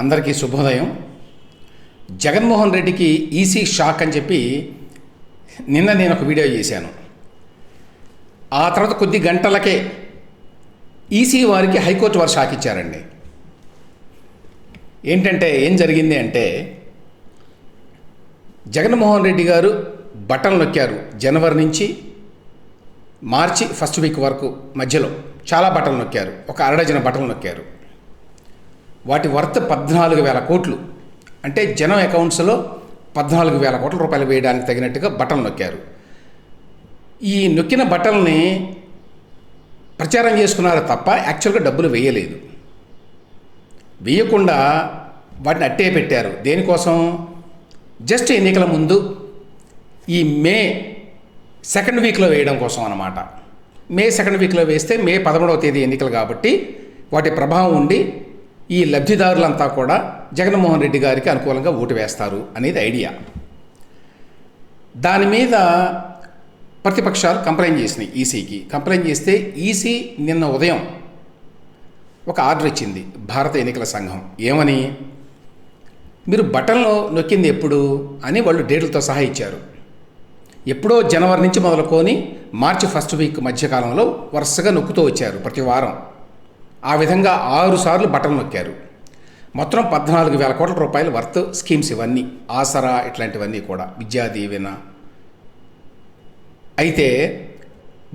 అందరికీ శుభోదయం. జగన్మోహన్ రెడ్డికి ఈసీ షాక్ అని చెప్పి నిన్న నేను ఒక వీడియో చేశాను. ఆ తర్వాత కొద్ది గంటలకే ఈసీ వారికి హైకోర్టు వారు షాక్ ఇచ్చారండి. ఏంటంటే ఏం జరిగింది అంటే జగన్మోహన్ రెడ్డి గారు బటన్ నొక్కారు జనవరి నుంచి మార్చి ఫస్ట్ వీక్ వరకు మధ్యలో. చాలా బటన్లు నొక్కారు. ఒక అరడజన బటన్లు నొక్కారు. వాటి వర్త్ పద్నాలుగు వేల కోట్లు. అంటే జనం అకౌంట్స్లో పద్నాలుగు వేల కోట్ల రూపాయలు వేయడానికి తగినట్టుగా బటన్ నొక్కారు. ఈ నొక్కిన బటన్ని ప్రచారం చేసుకున్నారు తప్ప యాక్చువల్గా డబ్బులు వేయలేదు. వేయకుండా వాటిని అట్టే పెట్టారు. దేనికోసం? జస్ట్ ఎన్నికల ముందు ఈ మే సెకండ్ వీక్లో వేయడం కోసం అనమాట మే సెకండ్ వీక్లో వేస్తే మే పదమూడవ తేదీ ఎన్నికలు కాబట్టి వాటి ప్రభావం ఉండి ఈ లబ్ధిదారులంతా కూడా జగన్మోహన్ రెడ్డి గారికి అనుకూలంగా ఓటు వేస్తారు అనేది ఐడియా. దాని మీద ప్రతిపక్షాలు కంప్లైంట్ చేసినాయి ఈసీకి. కంప్లైంట్ చేస్తే ఈసీ నిన్న ఉదయం ఒక ఆర్డర్ ఇచ్చింది భారత ఎన్నికల సంఘం. ఏమని? మీరు బటన్లో నొక్కింది ఎప్పుడు అని వాళ్ళు డేట్లతో సహా ఇచ్చారు. ఎప్పుడో జనవరి నుంచి మొదలుకొని మార్చి ఫస్ట్ వీక్ మధ్యకాలంలో వరుసగా నొక్కుతూ వచ్చారు ప్రతి వారం. ఆ విధంగా ఆరుసార్లు బటన్ నొక్కారు. మొత్తం పద్నాలుగు వేల కోట్ల రూపాయల వర్త్ స్కీమ్స్ ఇవన్నీ ఆసరా ఇట్లాంటివన్నీ కూడా విద్యా దీవెన. అయితే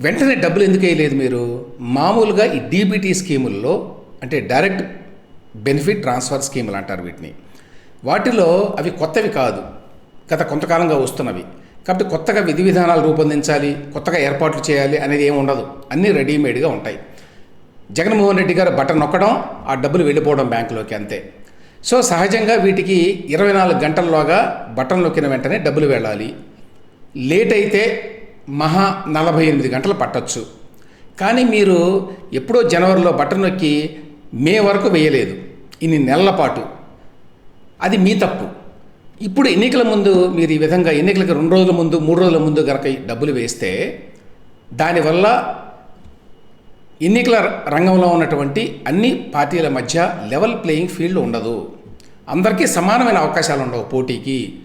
వెంటనే డబ్బులు ఎందుకు వేయలేదు మీరు? మామూలుగా ఈ డీబీటీ స్కీముల్లో అంటే డైరెక్ట్ బెనిఫిట్ ట్రాన్స్ఫర్ స్కీములు అంటారు వీటిని. వాటిలో అవి కొత్తవి కాదు. గత కొంతకాలంగా వస్తున్నవి. కాబట్టి కొత్తగా విధి విధానాలు రూపొందించాలి కొత్తగా ఏర్పాట్లు చేయాలి అనేది ఏమి ఉండదు. అన్నీ రెడీమేడ్గా ఉంటాయి. జగన్మోహన్ రెడ్డి గారు బటన్ నొక్కడం ఆ డబ్బులు వెళ్ళిపోవడం బ్యాంకులోకి అంతే. సో సహజంగా వీటికి ఇరవై నాలుగు గంటల్లోగా బటన్ నొక్కిన వెంటనే డబ్బులు వెళ్ళాలి. లేట్ అయితే మహా నలభై ఎనిమిది గంటలు పట్టచ్చు. కానీ మీరు ఎప్పుడో జనవరిలో బటన్ నొక్కి మే వరకు వేయలేదు. ఇన్ని నెలల పాటు. అది మీ తప్పు. ఇప్పుడు ఎన్నికల ముందు మీరు ఈ విధంగా ఎన్నికలకు రెండు రోజుల ముందు మూడు రోజుల ముందు గనక డబ్బులు వేస్తే దానివల్ల ఎన్నికల రంగంలో ఉన్నటువంటి అన్ని పార్టీల మధ్య లెవెల్ ప్లేయింగ్ ఫీల్డ్ ఉండదు. అందరికీ సమానమైన అవకాశాలు ఉండవు పోటీకి.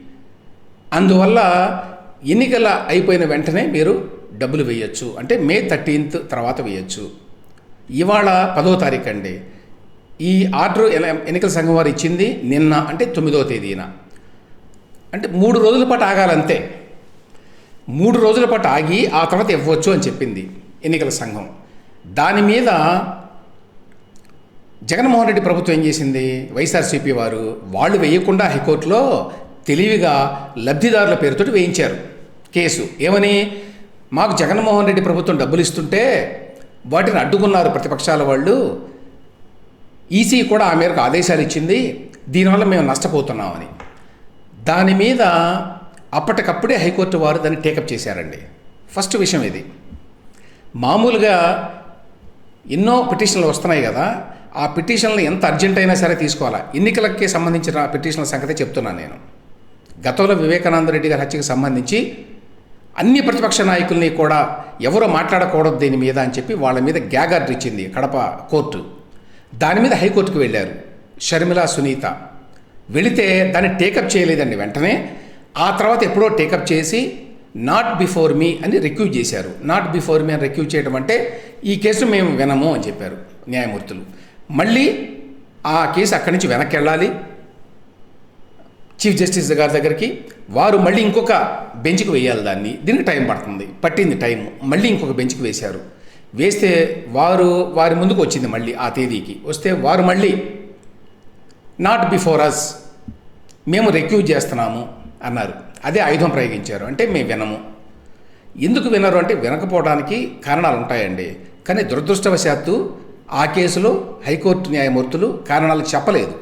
అందువల్ల ఎన్నికల అయిపోయిన వెంటనే మీరు డబ్బులు వేయచ్చు. అంటే మే థర్టీన్త్ తర్వాత వేయచ్చు. ఇవాళ పదో తారీఖు అండి ఈ ఆర్డర్ ఎన్నికల సంఘం వారు ఇచ్చింది నిన్న అంటే తొమ్మిదవ తేదీన. అంటే మూడు రోజుల పాటు ఆగాలంతే. మూడు రోజుల పాటు ఆగి ఆ తర్వాత ఇవ్వచ్చు అని చెప్పింది ఎన్నికల సంఘం. దాని మీద జగన్మోహన్ రెడ్డి ప్రభుత్వం ఏం చేసింది? వైఎస్ఆర్సీపీ వారు వాళ్ళు వేయకుండా హైకోర్టులో తెలివిగా లబ్ధిదారుల పేరుతోటి వేయించారు కేసు. ఏమని? మాకు జగన్మోహన్ రెడ్డి ప్రభుత్వం డబ్బులు ఇస్తుంటే వాటిని అడ్డుకున్నారు ప్రతిపక్షాల వాళ్ళు. ఈసీ కూడా ఆ మేరకు ఆదేశాలు ఇచ్చింది. దీనివల్ల మేము నష్టపోతున్నామని. దాని మీద అప్పటికప్పుడే హైకోర్టు వారు దాన్ని టేకప్ చేశారండి. ఫస్ట్ విషయం ఇది. మామూలుగా ఎన్నో పిటిషన్లు వస్తున్నాయి కదా ఆ పిటిషన్లు ఎంత అర్జెంట్ అయినా సరే తీసుకోవాలా. ఎన్నికలకి సంబంధించిన పిటిషన్ల సంగతి చెప్తున్నాను నేను. గతంలో వివేకానంద రెడ్డి గారి హత్యకు సంబంధించి అన్ని ప్రతిపక్ష నాయకుల్ని కూడా ఎవరో మాట్లాడకూడదు దీని మీద అని చెప్పి వాళ్ళ మీద గ్యాగ్ ఇచ్చింది కడప కోర్టు. దాని మీద హైకోర్టుకు వెళ్ళారు షర్మిల సునీత. వెళితే దాన్ని టేకప్ చేయలేదండి వెంటనే. ఆ తర్వాత ఎప్పుడో టేకప్ చేసి నాట్ బిఫోర్ మీ అని రిక్యూజ్ చేశారు. నాట్ బిఫోర్ మీ అని రిక్యూజ్ చేయడం అంటే ఈ కేసు మేము వినము అని చెప్పారు న్యాయమూర్తులు. మళ్ళీ ఆ కేసు అక్కడి నుంచి వెనక్కి వెళ్ళాలి చీఫ్ జస్టిస్ గారి దగ్గరికి. వారు మళ్ళీ ఇంకొక బెంచ్కి వేయాలి దాన్ని. దీనికి టైం పడుతుంది. పట్టింది టైం. మళ్ళీ ఇంకొక బెంచ్కి వేశారు. వేస్తే వారు వారి ముందుకు వచ్చింది మళ్ళీ ఆ తేదీకి. వస్తే వారు మళ్ళీ నాట్ బిఫోర్ అస్ మేము రెక్యూజ్ చేస్తున్నాము అన్నారు. అదే ఆయుధం ప్రయోగించారు. అంటే మేము వినము. ఎందుకు వినరు అంటే వినకపోవడానికి కారణాలు ఉంటాయండి కానీ దురదృష్టవశాత్తు ఆ కేసులో హైకోర్టు న్యాయమూర్తులు కారణాలు చెప్పలేదు.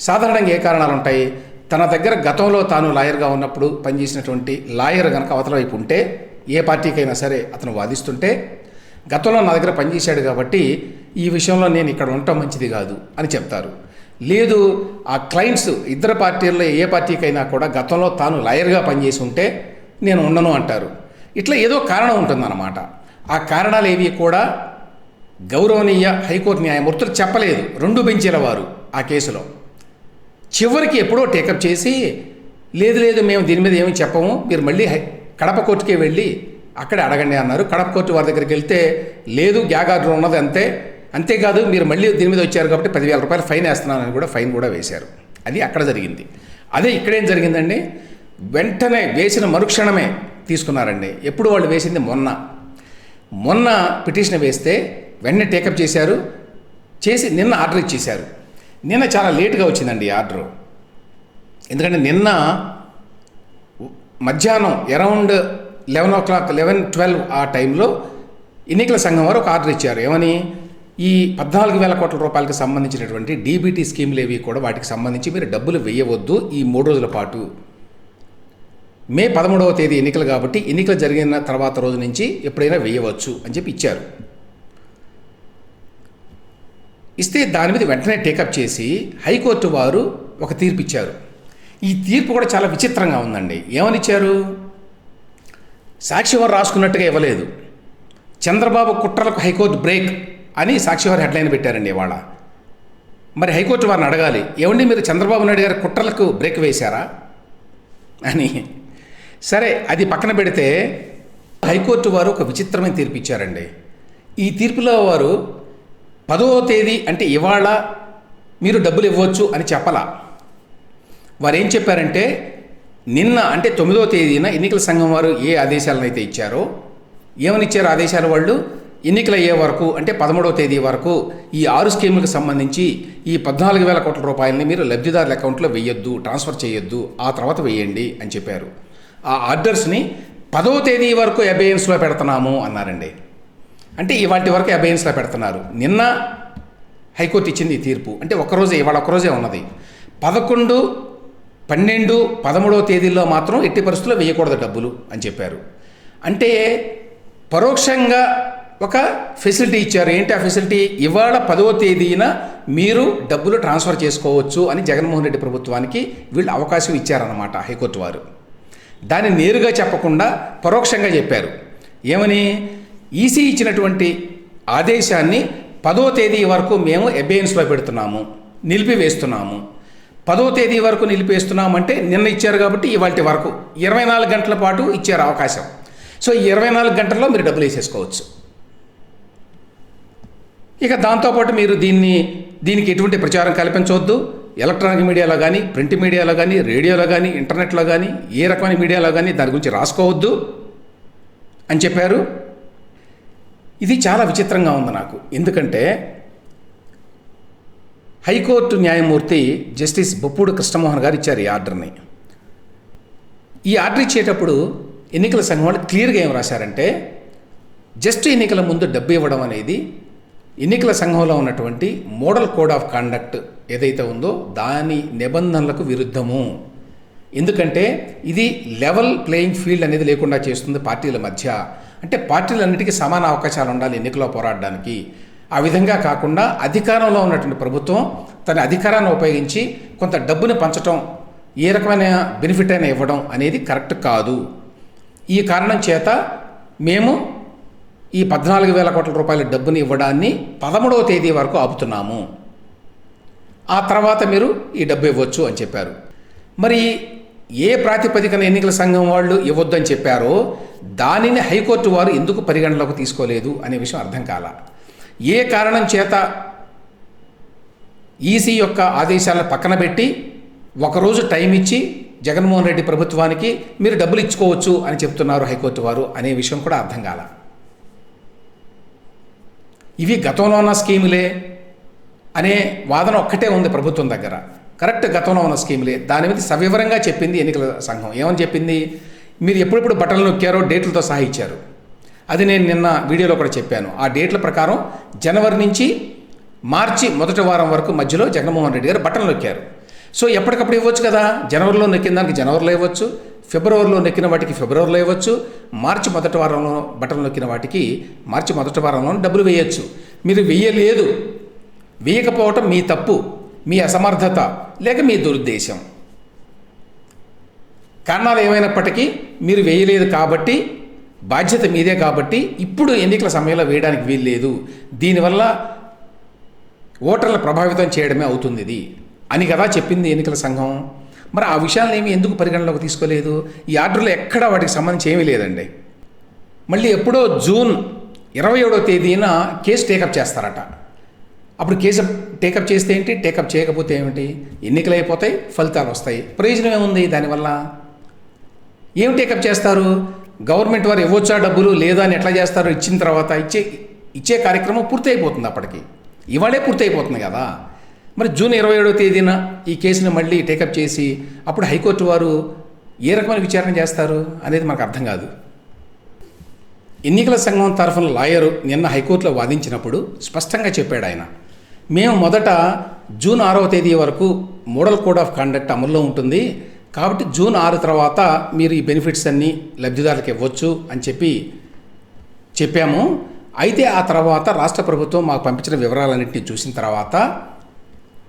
సాధారణంగా ఏ కారణాలు ఉంటాయి తన దగ్గర గతంలో తాను లాయర్గా ఉన్నప్పుడు పనిచేసినటువంటి లాయర్ కనుక అవతల వైపు ఉంటే ఏ పార్టీకైనా సరే అతను వాదిస్తుంటే గతంలో నా దగ్గర పనిచేశాడు కాబట్టి ఈ విషయంలో నేను ఇక్కడ ఉండటం మంచిది కాదు అని చెప్తారు. లేదు ఆ క్లయింట్స్ ఇద్దరు పార్టీల్లో ఏ పార్టీకైనా కూడా గతంలో తాను లాయర్గా పనిచేసి ఉంటే నేను ఉండను అంటారు. ఇట్లా ఏదో కారణం ఉంటుందన్నమాట. ఆ కారణాలు ఏవి కూడా గౌరవనీయ హైకోర్టు న్యాయమూర్తులు చెప్పలేదు. రెండు బెంచీల వారు ఆ కేసులో. చివరికి ఎప్పుడో టేకప్ చేసి లేదు లేదు మేము దీని మీద ఏమి చెప్పము మీరు మళ్ళీ కడప కోర్టుకే వెళ్ళి అక్కడే అడగండి అన్నారు. కడప కోర్టు వారి దగ్గరికి వెళ్తే లేదు గ్యాగార్డు ఉన్నది అంతే అంతేకాదు మీరు మళ్ళీ దీని మీద వచ్చారు కాబట్టి పదివేల రూపాయలు ఫైన్ వేస్తున్నానని కూడా ఫైన్ కూడా వేశారు. అది అక్కడ జరిగింది. అదే ఇక్కడేం జరిగిందండి? వెంటనే వేసిన మరుక్షణమే తీసుకున్నారండి. ఎప్పుడు వాళ్ళు వేసింది? మొన్న. మొన్న పిటిషన్ వేస్తే వెంటనే టేకప్ చేశారు. చేసి నిన్న ఆర్డర్ ఇచ్చేశారు. నిన్న చాలా లేట్గా వచ్చిందండి ఆర్డరు. ఎందుకంటే నిన్న మధ్యాహ్నం around eleven o'clock eleven twelve ఆ టైంలో ఎన్నికల సంఘం వారు ఒక ఆర్డర్ ఇచ్చారు. ఏమని? ఈ పద్నాలుగు వేల కోట్ల రూపాయలకు సంబంధించినటువంటి డీబీటీ స్కీమ్లు ఏవి కూడా వాటికి సంబంధించి మీరు డబ్బులు వేయవద్దు ఈ మూడు రోజుల పాటు. మే పదమూడవ తేదీ ఎన్నికలు కాబట్టి ఎన్నికలు జరిగిన తర్వాత రోజు నుంచి ఎప్పుడైనా వేయవచ్చు అని చెప్పి ఇచ్చారు. ఇస్తే దాని మీద వెంటనే టేకప్ చేసి హైకోర్టు వారు ఒక తీర్పు ఇచ్చారు. ఈ తీర్పు కూడా చాలా విచిత్రంగా ఉందండి. ఏమనిచ్చారు సాక్షివారు రాసుకున్నట్టుగా ఇవ్వలేదు. చంద్రబాబు కుట్రలకు హైకోర్టు బ్రేక్. అని సాక్షివారి హెడ్లైన్ పెట్టారండి ఇవాళ. మరి హైకోర్టు వారిని అడగాలి ఏమండి మీరు చంద్రబాబు నాయుడు గారి కుట్రలకు బ్రేక్ వేశారా? అని. సరే అది పక్కన పెడితే హైకోర్టు వారు ఒక విచిత్రమైన తీర్పు ఇచ్చారండి ఈ తీర్పులో వారు పదవ తేదీ అంటే ఇవాళ మీరు డబ్బులు ఇవ్వచ్చు అని చెప్పలా. వారు ఏం చెప్పారంటే నిన్న అంటే తొమ్మిదవ తేదీన ఎన్నికల సంఘం వారు ఏ ఆదేశాలను అయితే ఇచ్చారో ఏమని ఇచ్చారు ఆదేశాలు వాళ్ళు? ఎన్నికలు అయ్యే వరకు అంటే పదమూడవ తేదీ వరకు ఈ ఆరు స్కీములకు సంబంధించి ఈ పద్నాలుగు వేల కోట్ల రూపాయలని మీరు లబ్ధిదారుల అకౌంట్లో వేయొద్దు ట్రాన్స్ఫర్ చేయొద్దు ఆ తర్వాత వేయండి అని చెప్పారు. ఆ ఆర్డర్స్ని పదవ తేదీ వరకు అబేయన్స్లో పెడుతున్నాము అన్నారండి. అంటే ఇవాటి వరకు అబేయన్స్లో పెడుతున్నారు. నిన్న హైకోర్టు ఇచ్చింది ఈ తీర్పు. అంటే ఒక్కరోజే ఇవాళ ఒక్కరోజే ఉన్నది. పదకొండు పన్నెండు పదమూడవ తేదీల్లో మాత్రం ఎట్టి పరిస్థితుల్లో వేయకూడదు డబ్బులు అని చెప్పారు. అంటే పరోక్షంగా ఒక ఫెసిలిటీ ఇచ్చారు. ఏంటి ఆ ఫెసిలిటీ ఇవాళ పదవ తేదీన మీరు డబ్బులు ట్రాన్స్ఫర్ చేసుకోవచ్చు అని జగన్మోహన్ రెడ్డి ప్రభుత్వానికి వీళ్ళు అవకాశం ఇచ్చారన్నమాట హైకోర్టు వారు. దాన్ని నేరుగా చెప్పకుండా పరోక్షంగా చెప్పారు. ఏమని? ఈసీ ఇచ్చినటువంటి ఆదేశాన్ని పదో తేదీ వరకు మేము అబేయన్స్లో పెడుతున్నాము నిలిపివేస్తున్నాము. పదో తేదీ వరకు నిలిపేస్తున్నామంటే నిన్న ఇచ్చారు కాబట్టి ఇవాటి వరకు ఇరవై నాలుగు గంటల పాటు ఇచ్చారు అవకాశం. సో ఇరవై నాలుగు గంటల్లో మీరు డబ్బులు వేసేసుకోవచ్చు. ఇక దాంతోపాటు మీరు దీన్ని దీనికి ఎటువంటి ప్రచారం కల్పించవద్దు. ఎలక్ట్రానిక్ మీడియాలో కానీ ప్రింట్ మీడియాలో కానీ రేడియోలో కానీ ఇంటర్నెట్లో కానీ ఏ రకమైన మీడియాలో కానీ దాని గురించి రాసుకోవద్దు అని చెప్పారు. ఇది చాలా విచిత్రంగా ఉంది నాకు. ఎందుకంటే హైకోర్టు న్యాయమూర్తి జస్టిస్ బొప్పూడు కృష్ణమోహన్ గారు ఇచ్చారు ఈ ఆర్డర్ని. ఈ ఆర్డర్ ఇచ్చేటప్పుడు ఎన్నికల సంఘం వాళ్ళు క్లియర్గా ఏం రాశారంటే జస్ట్ ఎన్నికల ముందు డబ్బు ఇవ్వడం అనేది ఎన్నికల సంఘంలో ఉన్నటువంటి మోడల్ కోడ్ ఆఫ్ కండక్ట్ ఏదైతే ఉందో దాని నిబంధనలకు విరుద్ధము. ఎందుకంటే ఇది లెవెల్ ప్లేయింగ్ ఫీల్డ్ అనేది లేకుండా చేస్తుంది పార్టీల మధ్య. అంటే పార్టీలన్నిటికీ సమాన అవకాశాలు ఉండాలి ఎన్నికల్లో పోరాడడానికి. ఆ విధంగా కాకుండా అధికారంలో ఉన్నటువంటి ప్రభుత్వం తన అధికారాన్ని ఉపయోగించి కొంత డబ్బుని పంచటం ఏ రకమైన బెనిఫిట్ అయినా ఇవ్వడం అనేది కరెక్ట్ కాదు. ఈ కారణం చేత మేము ఈ పద్నాలుగు వేల కోట్ల రూపాయల డబ్బుని ఇవ్వడాన్ని పదమూడవ తేదీ వరకు ఆపుతున్నాము. ఆ తర్వాత మీరు ఈ డబ్బు ఇవ్వచ్చు అని చెప్పారు. మరి ఏ ప్రాతిపదికన ఎన్నికల సంఘం వాళ్ళు ఇవ్వద్దని చెప్పారో దానిని హైకోర్టు వారు ఎందుకు పరిగణలోకి తీసుకోలేదు అనే విషయం అర్థం కాల. ఏ కారణం చేత ఈసీ యొక్క ఆదేశాలను పక్కన పెట్టి ఒకరోజు టైం ఇచ్చి జగన్మోహన్ రెడ్డి ప్రభుత్వానికి మీరు డబ్బులు ఇచ్చుకోవచ్చు అని చెప్తున్నారు హైకోర్టు వారు అనే విషయం కూడా అర్థం కాల. ఇవి గతంలో ఉన్న స్కీములే అనే వాదన ఒక్కటే ఉంది ప్రభుత్వం దగ్గర. కరెక్ట్ గతంలో ఉన్న స్కీములే. దాని మీద సవివరంగా చెప్పింది ఎన్నికల సంఘం. ఏమని చెప్పింది? మీరు ఎప్పుడెప్పుడు బట్టలు నొక్కారో డేట్లతో సహా ఇచ్చారు. అది నేను నిన్న వీడియోలో కూడా చెప్పాను. ఆ డేట్ల ప్రకారం జనవరి నుంచి మార్చి మొదటి వారం వరకు మధ్యలో జగన్మోహన్ రెడ్డి గారు బట్టలు నొక్కారు. సో ఎప్పటికప్పుడు ఇవ్వచ్చు కదా? జనవరిలో నొక్కిన దానికి జనవరిలో ఇవ్వచ్చు. ఫిబ్రవరిలో నొక్కిన వాటికి ఫిబ్రవరిలో ఇవ్వచ్చు మార్చి మొదటి వారంలో బటన్ నొక్కిన వాటికి మార్చి మొదటి వారంలో డబ్బులు వేయచ్చు. మీరు వేయలేదు. వేయకపోవటం మీ తప్పు మీ అసమర్థత లేక మీ దురుద్దేశం. కారణాలు ఏమైనప్పటికీ మీరు వేయలేదు కాబట్టి బాధ్యత మీదే కాబట్టి ఇప్పుడు ఎన్నికల సమయంలో వేయడానికి వీల్లేదు. దీనివల్ల ఓటర్లు ప్రభావితం చేయడమే అవుతుంది ఇది. అని కదా చెప్పింది ఎన్నికల సంఘం. మరి ఆ విషయాలను ఏమి ఎందుకు పరిగణలోకి తీసుకోలేదు? ఈ ఆర్డర్లో ఎక్కడా వాటికి సంబంధించి ఏమీ లేదండి. మళ్ళీ ఎప్పుడో జూన్ ఇరవై ఏడో తేదీన కేసు టేకప్ చేస్తారట. అప్పుడు కేసు టేకప్ చేస్తే ఏంటి? టేకప్ చేయకపోతే ఏమిటి? ఎన్నికలు అయిపోతాయి ఫలితాలు వస్తాయి. ప్రయోజనం ఏముంది దానివల్ల? ఏం టేకప్ చేస్తారు? గవర్నమెంట్ వారు ఇవ్వచ్చా డబ్బులు లేదా అని ఎట్లా చేస్తారు? ఇచ్చిన తర్వాత ఇచ్చే ఇచ్చే కార్యక్రమం పూర్తి అయిపోతుంది అప్పటికి. ఇవాళే పూర్తి అయిపోతుంది కదా. మరి జూన్ ఇరవై ఏడవ తేదీన ఈ కేసును మళ్ళీ టేకప్ చేసి అప్పుడు హైకోర్టు వారు ఏ రకమైన విచారణ చేస్తారు అనేది మనకు అర్థం కాదు. ఎన్నికల సంఘం తరఫున లాయరు నిన్న హైకోర్టులో వాదించినప్పుడు స్పష్టంగా చెప్పాడు ఆయన. మేము మొదట జూన్ ఆరవ తేదీ వరకు మోడల్ కోడ్ ఆఫ్ కండక్ట్ అమల్లో ఉంటుంది. కాబట్టి జూన్ ఆరు తర్వాత మీరు ఈ బెనిఫిట్స్ అన్నీ లబ్ధిదారులకు ఇవ్వచ్చు అని చెప్పి చెప్పాము. అయితే ఆ తర్వాత రాష్ట్ర ప్రభుత్వం మాకు పంపించిన వివరాలన్నింటినీ చూసిన తర్వాత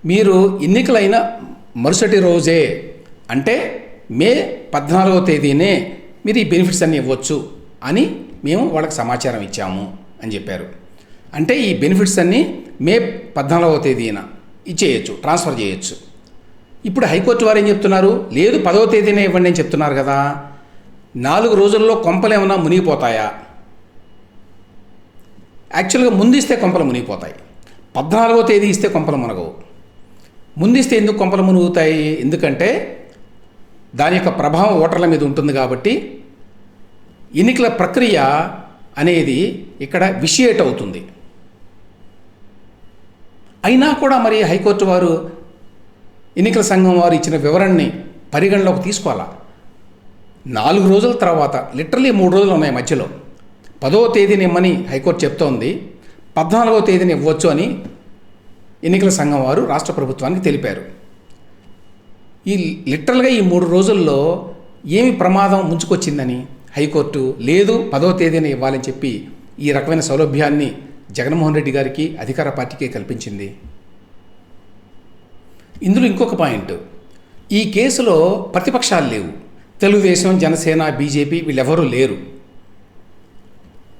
మీరు ఎన్నికలైన మరుసటి రోజే అంటే మే పద్నాలుగవ తేదీనే మీరు ఈ బెనిఫిట్స్ అన్నీ ఇవ్వచ్చు అని మేము వాళ్ళకి సమాచారం ఇచ్చాము అని చెప్పారు. అంటే ఈ బెనిఫిట్స్ అన్నీ మే పద్నాలుగవ తేదీన ఇచ్చేయచ్చు ట్రాన్స్ఫర్ చేయొచ్చు. ఇప్పుడు హైకోర్టు వారు ఏం చెప్తున్నారు? లేదు పదవ తేదీనే ఇవ్వండి అని చెప్తున్నారు కదా. నాలుగు రోజుల్లో కొంపలు ఏమైనా మునిగిపోతాయా? యాక్చువల్గా ముందిస్తే కొంపలు మునిగిపోతాయి. పద్నాలుగో తేదీ ఇస్తే కొంపలు మునగవు. ముందిస్తే ఎందుకు కొంపలు మునుగుతాయి? ఎందుకంటే దాని యొక్క ప్రభావం ఓటర్ల మీద ఉంటుంది కాబట్టి ఎన్నికల ప్రక్రియ అనేది ఇక్కడ విషియేట్ అవుతుంది. అయినా కూడా మరి హైకోర్టు వారు ఎన్నికల సంఘం వారు ఇచ్చిన వివరణని పరిగణలోకి తీసుకోవాలా? నాలుగు రోజుల తర్వాత లిటరలీ మూడు రోజులు ఉన్నాయి మధ్యలో. పదవ తేదీని ఇమ్మని హైకోర్టు చెప్తోంది. పద్నాలుగో తేదీని ఇవ్వచ్చు అని ఎన్నికల సంఘం వారు రాష్ట్ర ప్రభుత్వానికి తెలిపారు. ఈ లిటరల్గా ఈ మూడు రోజుల్లో ఏమి ప్రమాదం ముంచుకొచ్చిందని హైకోర్టు లేదు పదవ తేదీన ఇవ్వాలని చెప్పి ఈ రకమైన సౌలభ్యాన్ని జగన్మోహన్ రెడ్డి గారికి అధికార పార్టీకే కల్పించింది. ఇందులో ఇంకొక పాయింట్. ఈ కేసులో ప్రతిపక్షాలు లేవు. తెలుగుదేశం జనసేన బీజేపీ వీళ్ళెవరూ లేరు.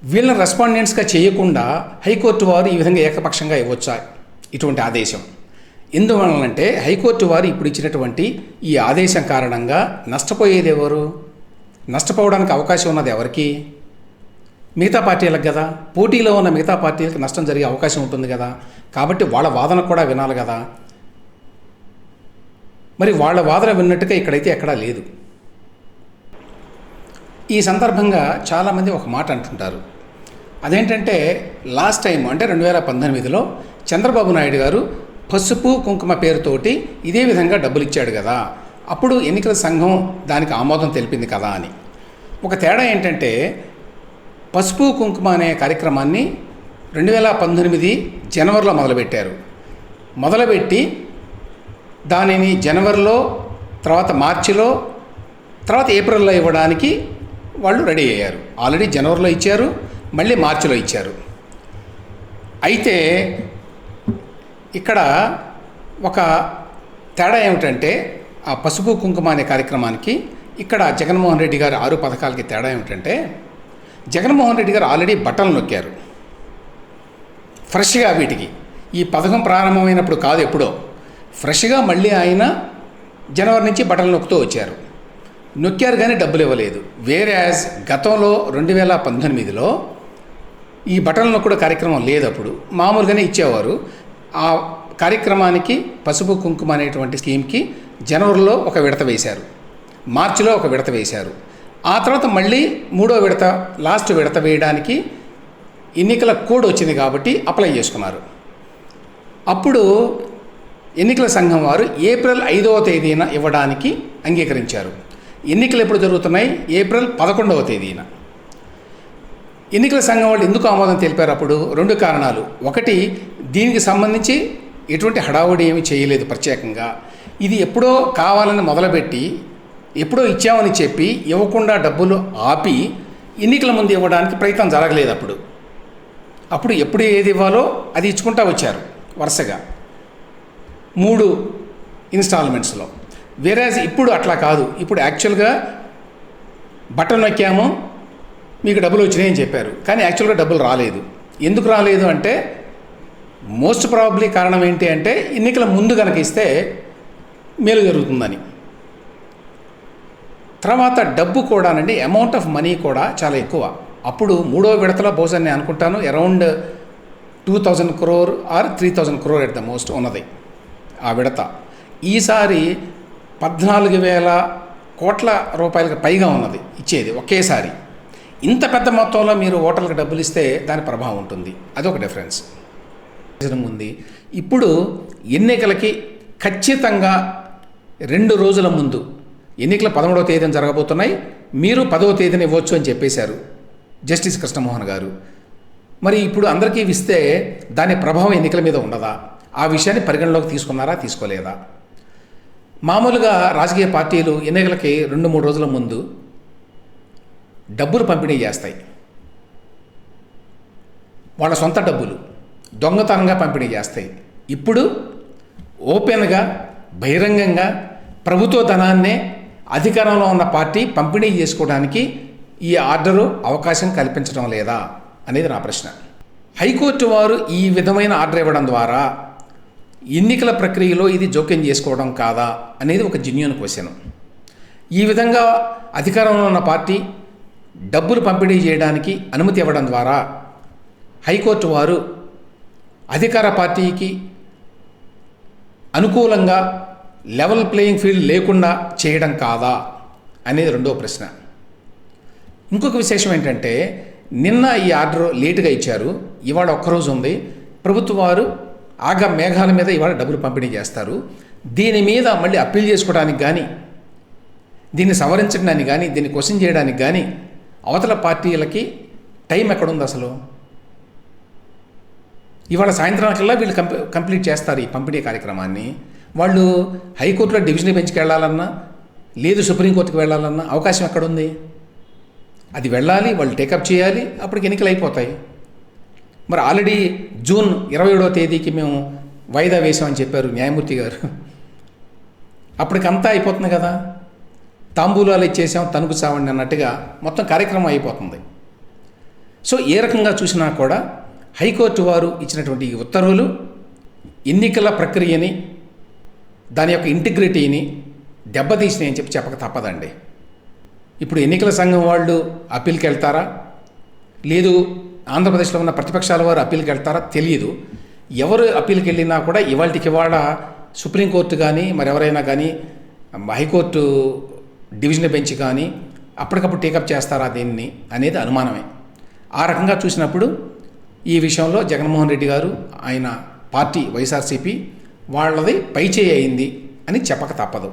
వీళ్ళని రెస్పాండెంట్స్గా చేయకుండా హైకోర్టు వారు ఈ విధంగా ఏకపక్షంగా ఇవ్వచ్చా? ఇటువంటి ఆదేశం. ఎందువలనంటే హైకోర్టు వారు ఇప్పుడు ఇచ్చినటువంటి ఈ ఆదేశం కారణంగా నష్టపోయేది ఎవరు? నష్టపోవడానికి అవకాశం ఉన్నది ఎవరికి? మిగతా పార్టీలకు కదా. పోటీలో ఉన్న మిగతా పార్టీలకు నష్టం జరిగే అవకాశం ఉంటుంది కదా. కాబట్టి వాళ్ళ వాదన కూడా వినాలి కదా. మరి వాళ్ళ వాదన విన్నట్టుగా ఇక్కడైతే ఎక్కడా లేదు. ఈ సందర్భంగా చాలామంది ఒక మాట అంటుంటారు. అదేంటంటే లాస్ట్ టైం అంటే రెండు వేల పంతొమ్మిదిలో చంద్రబాబు నాయుడు గారు పసుపు కుంకుమ పేరుతోటి ఇదే విధంగా డబ్బులు ఇచ్చాడు కదా. అప్పుడు ఎన్నికల సంఘం దానికి ఆమోదం తెలిపింది కదా అని. ఒక తేడా ఏంటంటే పసుపు కుంకుమ అనే కార్యక్రమాన్ని రెండు వేల పంతొమ్మిది జనవరిలో మొదలుపెట్టారు. మొదలుపెట్టి దానిని జనవరిలో తర్వాత మార్చిలో తర్వాత ఏప్రిల్లో ఇవ్వడానికి వాళ్ళు రెడీ అయ్యారు. ఆల్రెడీ జనవరిలో ఇచ్చారు మళ్ళీ మార్చిలో ఇచ్చారు. అయితే ఇక్కడ ఒక తేడా ఏమిటంటే ఆ పసుపు కుంకుమ అనే కార్యక్రమానికి ఇక్కడ జగన్మోహన్ రెడ్డి గారి ఆరు పథకాలకి తేడా ఏమిటంటే జగన్మోహన్ రెడ్డి గారు ఆల్రెడీ బట్టలు నొక్కారు. ఫ్రెష్గా వీటికి. ఈ పథకం ప్రారంభమైనప్పుడు కాదు ఎప్పుడో. ఫ్రెష్గా మళ్ళీ ఆయన జనవరి నుంచి బట్టలు నొక్కుతూ వచ్చారు. నొక్కారు కానీ డబ్బులు ఇవ్వలేదు. వేరే యాజ్ గతంలో రెండు వేల పంతొమ్మిదిలో ఈ బట్టలు నొక్కుడు కార్యక్రమం లేదు అప్పుడు మామూలుగానే ఇచ్చేవారు. ఆ కార్యక్రమానికి పసుపు కుంకుమ అనేటువంటి స్కీమ్కి జనవరిలో ఒక విడత వేశారు. మార్చిలో ఒక విడత వేశారు. ఆ తర్వాత మళ్ళీ మూడో విడత లాస్ట్ విడత వేయడానికి ఎన్నికల కోడ్ వచ్చింది కాబట్టి అప్లై చేసుకున్నారు. అప్పుడు ఎన్నికల సంఘం వారు ఏప్రిల్ ఐదవ తేదీన ఇవ్వడానికి అంగీకరించారు. ఎన్నికలు ఎప్పుడు జరుగుతున్నాయి? ఏప్రిల్ పదకొండవ తేదీన. ఎన్నికల సంఘం వాళ్ళు ఎందుకు ఆమోదం తెలిపారు అప్పుడు? రెండు కారణాలు. ఒకటి దీనికి సంబంధించి ఎటువంటి హడావుడి ఏమి చేయలేదు ప్రత్యేకంగా. ఇది ఎప్పుడో కావాలని మొదలుపెట్టి ఎప్పుడో ఇచ్చామని చెప్పి ఇవ్వకుండా డబ్బులు ఆపి ఎన్నికల ముందు ఇవ్వడానికి ప్రయత్నం జరగలేదు అప్పుడు. అప్పుడు ఎప్పుడు ఏది ఇవ్వాలో అది ఇచ్చుకుంటా వచ్చారు వరుసగా. మూడు ఇన్స్టాల్మెంట్స్లో. వేరేజ్ ఇప్పుడు అట్లా కాదు. ఇప్పుడు యాక్చువల్గా బటన్ నొక్కాము మీకు డబ్బులు వచ్చినాయని చెప్పారు. కానీ యాక్చువల్గా డబ్బులు రాలేదు. ఎందుకు రాలేదు అంటే మోస్ట్ ప్రాబబ్లీ కారణం ఏంటి అంటే ఎన్నికల ముందు కనుక ఇస్తే మేలు జరుగుతుందని. తర్వాత డబ్బు కూడానండి అమౌంట్ ఆఫ్ మనీ కూడా చాలా ఎక్కువ. అప్పుడు మూడో విడతలో బహుశా నేను అనుకుంటాను around two thousand crore or three thousand crore at the most ఉన్నది ఆ విడత. ఈసారి పద్నాలుగు వేల కోట్ల రూపాయలకు పైగా ఉన్నది ఇచ్చేది ఒకేసారి. ఇంత పెద్ద మొత్తంలో మీరు ఓటర్లకు డబ్బులు ఇస్తే దాని ప్రభావం ఉంటుంది. అదొక డిఫరెన్స్. ఉంది. ఇప్పుడు ఎన్నికలకి ఖచ్చితంగా రెండు రోజుల ముందు ఎన్నికలు పదమూడవ తేదీన జరగబోతున్నాయి. మీరు పదవ తేదీన ఇవ్వచ్చు అని చెప్పేశారు జస్టిస్ కృష్ణమోహన్ గారు. మరి ఇప్పుడు అందరికీ ఇస్తే దాని ప్రభావం ఎన్నికల మీద ఉండదా ఆ విషయాన్ని పరిగణలోకి తీసుకున్నారా? తీసుకోలేదా? మామూలుగా రాజకీయ పార్టీలు ఎన్నికలకి రెండు మూడు రోజుల ముందు డబ్బులు పంపిణీ చేస్తాయి. వాళ్ళ సొంత డబ్బులు దొంగతనంగా పంపిణీ చేస్తాయి. ఇప్పుడు ఓపెన్గా బహిరంగంగా ప్రభుత్వ ధనాన్నే అధికారంలో ఉన్న పార్టీ పంపిణీ చేసుకోవడానికి ఈ ఆర్డరు అవకాశం కల్పించడం లేదా అనేది నా ప్రశ్న. హైకోర్టు వారు ఈ విధమైన ఆర్డర్ ఇవ్వడం ద్వారా ఎన్నికల ప్రక్రియలో ఇది జోక్యం చేసుకోవడం కాదా అనేది ఒక జెన్యున్ క్వశ్చన్ ఈ విధంగా అధికారంలో ఉన్న పార్టీ డబ్బులు పంపిణీ చేయడానికి అనుమతి ఇవ్వడం ద్వారా హైకోర్టు వారు అధికార పార్టీకి అనుకూలంగా లెవెల్ ప్లేయింగ్ ఫీల్డ్ లేకుండా చేయడం కాదా అనేది రెండో ప్రశ్న. ఇంకొక విశేషం ఏంటంటే నిన్న ఈ ఆర్డర్ లేటుగా ఇచ్చారు. ఇవాళ ఒక్కరోజు ఉంది. ప్రభుత్వ వారు ఆగా మేఘాల మీద ఇవాళ డబ్బులు పంపిణీ చేస్తారు. దీని మీద మళ్ళీ అప్పీల్ చేసుకోవడానికి కానీ దీన్ని సవరించడానికి కానీ దీన్ని క్వశ్చన్ చేయడానికి కానీ అవతల పార్టీలకి టైం ఎక్కడుంది అసలు? ఇవాళ సాయంత్రానికల్లా వీళ్ళు కంప్ కంప్లీట్ చేస్తారు ఈ పంపిణీ కార్యక్రమాన్ని. వాళ్ళు హైకోర్టులో డివిజన్ బెంచ్కి వెళ్ళాలన్నా లేదు సుప్రీంకోర్టుకి వెళ్ళాలన్నా అవకాశం ఎక్కడుంది? అది వెళ్ళాలి వాళ్ళు టేకప్ చేయాలి అప్పటికి ఎన్నికలు అయిపోతాయి మరి ఆల్రెడీ జూన్ ఇరవై ఏడవ తేదీకి మేము వాయిదా వేసామని చెప్పారు న్యాయమూర్తి గారు. అప్పటికంతా అయిపోతుంది కదా? తాంబూలాలు ఇచ్చేసాం తణుకు చావండి అన్నట్టుగా మొత్తం కార్యక్రమం అయిపోతుంది. సో ఏ రకంగా చూసినా కూడా హైకోర్టు వారు ఇచ్చినటువంటి ఈ ఉత్తర్వులు ఎన్నికల ప్రక్రియని దాని యొక్క ఇంటిగ్రిటీని దెబ్బతీసినాయని చెప్పి చెప్పక తప్పదండి. ఇప్పుడు ఎన్నికల సంఘం వాళ్ళు అప్పీల్కి వెళ్తారా? లేదు ఆంధ్రప్రదేశ్లో ఉన్న ప్రతిపక్షాల వారు అప్పీల్కి వెళ్తారా? తెలియదు ఎవరు అప్పీల్కి వెళ్ళినా కూడా ఇవాళకి ఇవాళ సుప్రీంకోర్టు కానీ మరెవరైనా కానీ హైకోర్టు డివిజన్ బెంచ్ కానీ అప్పటికప్పుడు టేకప్ చేస్తారా దీన్ని అనేది అనుమానమే. ఆ రకంగా చూసినప్పుడు ఈ విషయంలో జగన్మోహన్ రెడ్డి గారు ఆయన పార్టీ వైఎస్ఆర్సీపీ వాళ్ళది పైచేయి అయింది అని చెప్పక తప్పదు.